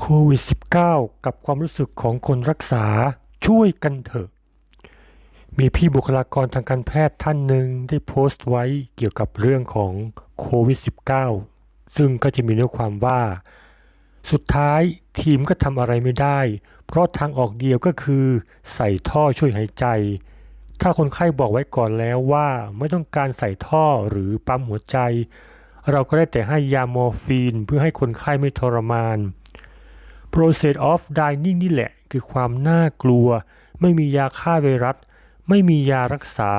โควิด -19 กับความรู้สึกของคนรักษาช่วยกันเถอะ มีพี่บุคลากรทางการแพทย์ท่านหนึ่งได้โพสต์ไว้เกี่ยวกับเรื่องของโควิด -19 ซึ่งก็จะมีเนื้อความว่า สุดท้ายทีมก็ทำอะไรไม่ได้ เพราะทางออกเดียวก็คือ ใส่ท่อช่วยหายใจ ถ้าคนไข้บอกไว้ก่อนแล้วว่าไม่ต้องการใส่ท่อหรือปั๊มหัวใจ เราก็ได้แต่ให้ยาโมฟีนเพื่อให้คนไข้ไม่ทรมาน process of dying นี่แหละ คือความน่ากลัว ไม่มียาฆ่าไวรัส ไม่มียารักษา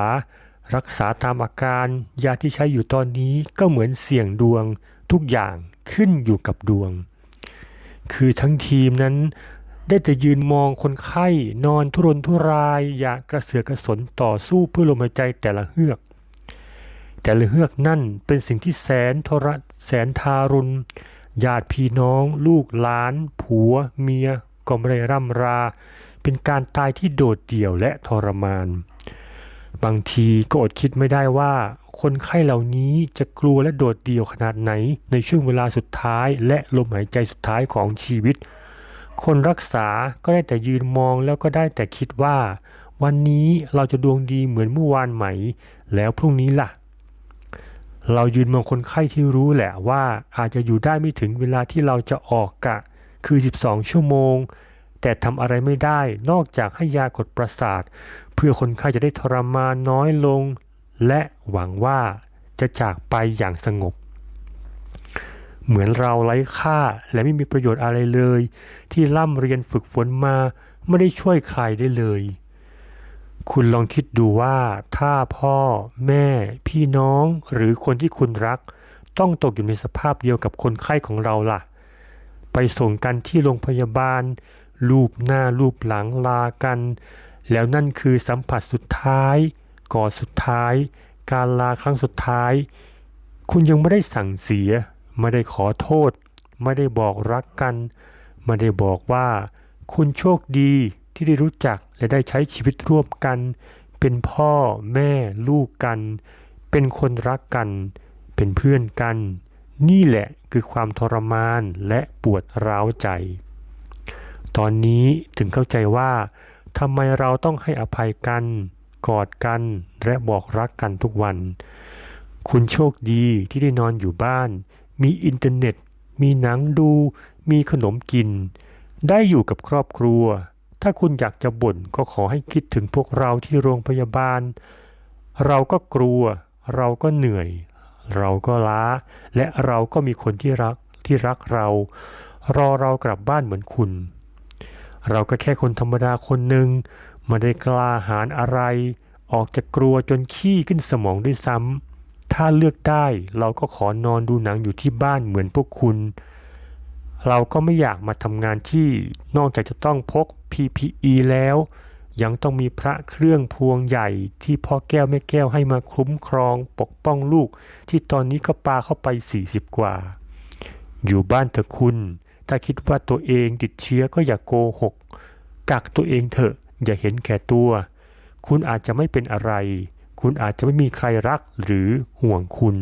รักษาตามอาการ ยาที่ใช้อยู่ตอนนี้ก็เหมือนเสี่ยงดวง ทุกอย่างขึ้นอยู่กับดวง คือทั้งทีมนั้นได้แต่ยืนมองคนไข้นอนทุรนทุราย อยางกระเสือกกระสนต่อสู้เพื่อลมหายใจแต่ละเฮือก แต่ละเฮือกนั่นเป็นสิ่งที่แสนทรแสนทารุณ ญาติพี่น้อง ลูกหลาน ผัว เมีย ก็ไม่ได้ร่ำรา เป็นการตายที่โดดเดี่ยวและทรมาน บางทีก็อดคิดไม่ได้ว่า คนไข้เหล่านี้จะกลัวและโดดเดี่ยวขนาดไหน ในช่วงเวลาสุดท้าย และลมหายใจสุดท้ายของชีวิต คนรักษาก็ได้แต่ยืนมองแล้วก็ได้แต่คิดว่า วันนี้เราจะดวงดีเหมือนเมื่อวานไหม แล้วพรุ่งนี้ล่ะ เรายืนมองคนไข้ที่รู้แหละว่าอาจจะอยู่ได้ไม่ถึงเวลาที่เราจะออกกะ คือ 12 ชั่วโมง แต่ทำอะไรไม่ได้นอกจากให้ยากดประสาท เพื่อคนไข้จะได้ทรมานน้อยลง และหวังว่าจะจากไปอย่างสงบ เหมือนเราไร้ค่าและไม่มีประโยชน์อะไรเลย ที่ร่ำเรียนฝึกฝนมาไม่ได้ช่วยใครได้เลย คุณลองคิดดูว่าถ้าพ่อแม่ พี่น้องหรือคนที่คุณรัก ต้องตกอยู่ในสภาพเดียวกับคนไข้ของเราล่ะ ไปส่งกันที่โรงพยาบาล รูปหน้ารูปหลังลากัน แล้วนั่นคือสัมผัสสุดท้ายกอดสุดท้าย การลาครั้งสุดท้าย คุณยังไม่ได้สั่งเสีย ไม่ได้ขอโทษ ไม่ได้บอกรักกัน ไม่ได้บอกว่า คุณโชคดี ที่ได้รู้จักและได้ใช้ชีวิตร่วมกัน เป็นพ่อแม่ลูกกัน เป็นคนรักกัน เป็นเพื่อนกัน นี่แหละคือความทรมานและปวดร้าวใจ ตอนนี้ถึงเข้าใจว่าทำไมเราต้องให้อภัยกัน กอดกันและบอกรักกันทุกวัน คุณโชคดีที่ได้นอนอยู่บ้าน มีอินเทอร์เน็ต มีหนังดู มีขนมกิน ได้อยู่กับครอบครัว ถ้าคุณอยากจะบ่นก็ขอให้คิดถึงพวกเราที่โรงพยาบาล เราก็กลัว เราก็เหนื่อย เราก็ล้า และเราก็มีคนที่รักที่รักเรา รอเรากลับบ้านเหมือนคุณ เราก็แค่คนธรรมดาคนหนึ่งไม่ได้กล้าหาญอะไร ออกจากกลัวจนขี้ขึ้นสมองด้วยซ้ำถ้าเลือกได้เราก็ขอนอนดูหนังอยู่ที่บ้านเหมือนพวกคุณ เราก็ไม่อยากมาทำงานที่นอกจากจะต้องพก PPE แล้ว ยังต้องมีพระเครื่องพวงใหญ่ที่พ่อแก้วแม่แก้วให้มาคุ้มครองปกป้องลูก ที่ตอนนี้ก็ปาเข้าไป 40 กว่า อยู่บ้านเถอะคุณ ถ้าคิดว่าตัวเองติดเชื้อก็อย่ากโกหก กักตัวเองเถอะ อย่าเห็นแก่ตัว คุณอาจจะไม่เป็นอะไร คุณอาจจะไม่มีใครรักหรือห่วงคุณ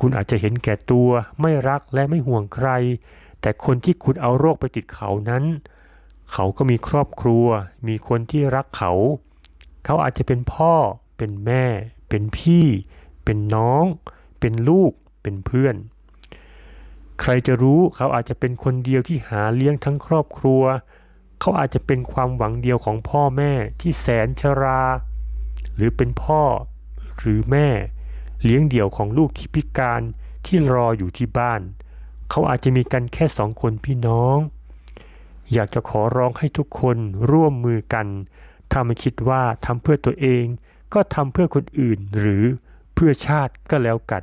คุณอาจจะเห็นแก่ตัว ไม่รักและไม่ห่วงใคร แต่คนที่คุณเอาโรคไปติดเขานั้น เขาก็มีครอบครัว มีคนที่รักเขา เขาอาจจะเป็นพ่อ เป็นแม่ เป็นพี่ เป็นน้อง เป็นลูก เป็นเพื่อน ใครจะรู้เขาอาจจะเป็นคนเดียวที่หาเลี้ยงทั้งครอบครัว เขาอาจจะเป็นความหวังเดียวของพ่อแม่ที่แสนชรา หรือเป็นพ่อหรือแม่ เลี้ยงเดี่ยวของลูกที่พิการที่รออยู่ที่บ้าน เขาอาจจะมีกันแค่สองคนพี่น้อง อยากจะขอร้องให้ทุกคนร่วมมือกันถ้าไม่คิดว่าทำเพื่อตัวเอง ก็ทำเพื่อคนอื่นหรือเพื่อชาติก็แล้วกัน